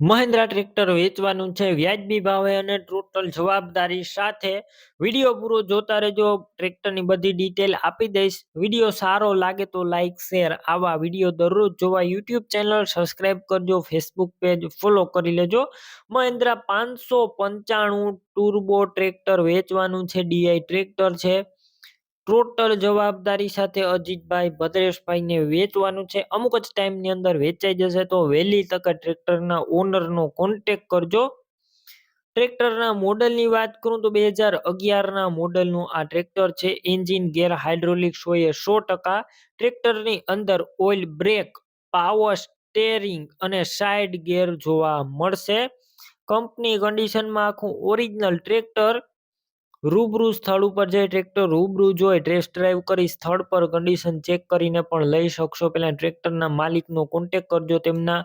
Mahindra tractor વેચવાનું છે. વ્યાજબી ભાવે અને ટોટલ જવાબદારી સાથે વીડિયો પૂરો જોતા રહેજો. ટ્રેક્ટરની બધી ડિટેલ આપી દઈશ. વીડિયો સારો લાગે તો લાઈક, શેર આવા વીડિયો દરરોજ જોવા યુટ્યુબ ચેનલ સબસ્ક્રાઇબ કરજો. ફેસબુક પેજ ફોલો કરી લેજો. મહિન્દ્રા પાંચસો પંચાણું ટુર્બો ટ્રેક્ટર વેચવાનું છે. ડીઆઈ ટ્રેક્ટર છે. ટોટલ જવાબદારી સાથે અજીતભાઈ ભદ્રેશભાઈને વેચવાનું છે. અમુક જ ટાઈમની અંદર વેચાઈ જશે તો વહેલી તકે ટ્રેક્ટરના ઓનરનો કોન્ટેક કરજો. ટ્રેક્ટરના મોડલની વાત કરું તો બે હજાર અગિયારના મોડલનું આ ટ્રેક્ટર છે. એન્જિન ગેર હાઇડ્રોલિક સોએ સો ટકા. ટ્રેક્ટરની અંદર ઓઇલ બ્રેક, પાવર સ્ટેરિંગ અને સાઇડ ગેર જોવા મળશે. કંપની કન્ડિશનમાં આખું ઓરિજિનલ ટ્રેક્ટર રૂબરૂ સ્થળ ઉપર જઈ ટ્રેક્ટર રૂબરૂ જોઈ ટેસ્ટ ડ્રાઈવ કરી સ્થળ પર કન્ડિશન ચેક કરીને પણ લઈ શકશો. પહેલાં ટ્રેક્ટરના માલિકનો કોન્ટેક કરજો, તેમના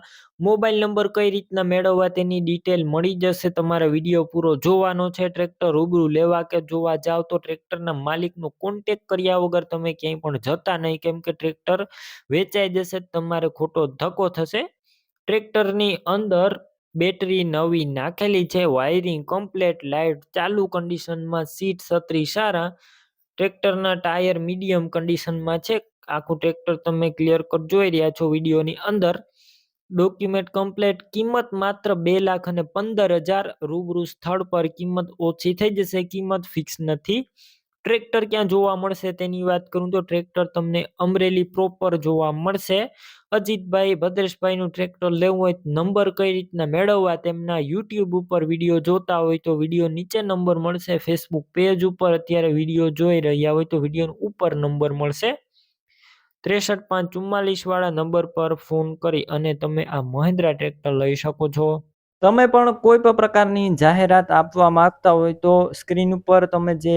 મોબાઈલ નંબર કઈ રીતના મેળવવા તેની ડિટેલ મળી જશે. તમારે વીડિયો પૂરો જોવાનો છે ટ્રેક્ટર રૂબરૂ લેવા કે જોવા જાઓ તો ટ્રેક્ટરના માલિકનો કોન્ટેક કર્યા વગર તમે ક્યાંય પણ જતા નહીં. કેમ કે ટ્રેક્ટર વેચાઈ જશે તમારે ખોટો ધક્કો થશે. ટ્રેક્ટરની અંદર બેટરી નવી નાખેલી છે વાયરિંગ કમ્પ્લેટ લાઇટ ચાલુ કન્ડિશનમાં સીટ છત્રી સારા ટ્રેક્ટરના ટાયર મીડિયમ કન્ડિશનમાં છે. આખું ટ્રેક્ટર તમે ક્લિયર કટ જોઈ રહ્યા છો વિડીયોની અંદર. ડોક્યુમેન્ટ કમ્પ્લેટ કિંમત માત્ર બે લાખ અને પંદર હજાર રૂબરૂ સ્થળ પર કિંમત ઓછી થઈ જશે, કિંમત ફિક્સ નથી. ટ્રેક્ટર ક્યાં જોવા મળશે તેની વાત કરું તો ટ્રેક્ટર તમને અમરેલી પ્રોપર જોવા મળશે. અજીતભાઈ ભદ્રેશભાઈનું ટ્રેક્ટર લેવું હોય નંબર કઈ રીતના મેળવવા તેમના યુટ્યુબ ઉપર વીડિયો જોતા હોય તો વીડિયો નીચે નંબર મળશે ફેસબુક પેજ ઉપર અત્યારે વીડિયો જોઈ રહ્યા હોય તો વીડિયો ઉપર નંબર મળશે. ત્રેસઠ પાંચ ચુમ્માલીસ વાળા નંબર પર ફોન કરી અને તમે આ મહિન્દ્રા ટ્રેક્ટર લઈ શકો છો. તમે પણ કોઈ પણ પ્રકારની જાહેરાત આપવા માંગતા હોય તો સ્ક્રીન ઉપર તમે જે